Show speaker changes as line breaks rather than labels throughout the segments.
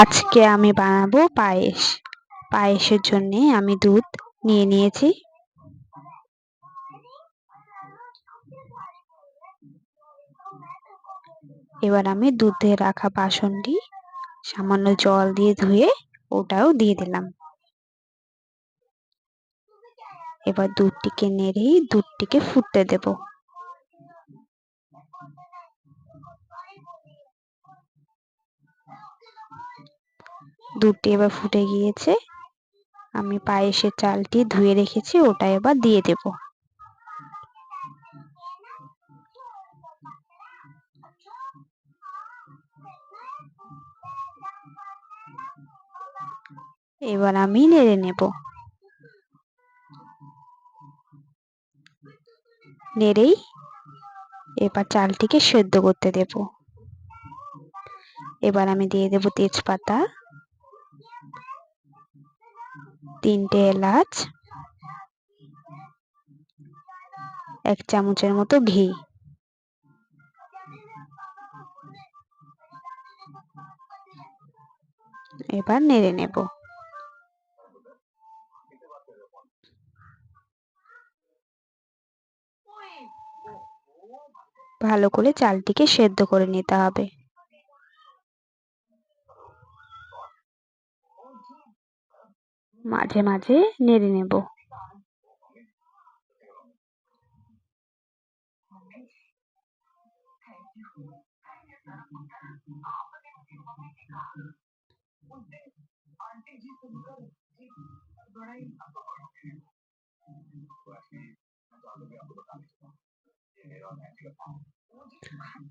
আজকে আমি বানাবো পায়েস। পায়েসের জন্যে আমি দুধ নিয়ে নিয়েছি। এবার আমি দুধে রাখা বাসনটি সামান্য জল দিয়ে ধুয়ে ওটাও দিয়ে দিলাম। এবার দুধটিকে নেড়েই দুধটিকে ফুটতে দেব। দুধটি এবার ফুটে গিয়েছে। আমি পায়েসের চালটি ধুয়ে রেখেছি, ওটা এবার দিয়ে দেব। এবার আমি নেড়ে নেব। নেড়েই এবার চালটিকে সেদ্ধ করতে দেব। এবার আমি দিয়ে দেব তেজপাতা। তিনটে এলাচ, এক চামচের মতো ঘি। এবার নেড়ে নেব। ভালো করে চালটিকে সেদ্ধ করে নিতে হবে। মাঝে মাঝে নেড়ে নেব।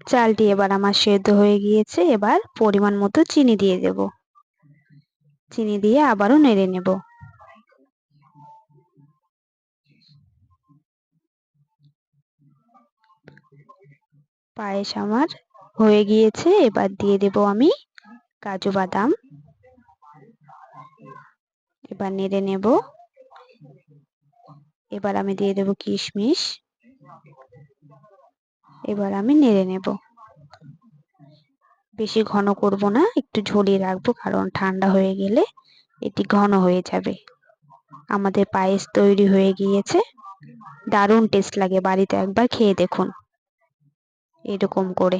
চালটি এবার আমার সেদ্ধ হয়ে গিয়েছে। এবার পরিমাণ মতো চিনি দিয়ে দেব। চিনি দিয়ে আবারও নেড়ে নেব। পায়েস আমার হয়ে গিয়েছে, এবার দিয়ে দেব আমি কাজু বাদাম। এবার নেড়ে নেব। এবার আমি দিয়ে দেব কিশমিশ। এবার আমি নেড়ে নেব। বেশি ঘন করব না, একটু ঝরিয়ে রাখব কারণ ঠান্ডা হয়ে গেলে এটি ঘন হয়ে যাবে। আমাদের পায়েস তৈরি হয়ে গিয়েছে। দারুণ টেস্ট লাগে বাড়িতে একবার খেয়ে দেখুন। এরকম করে।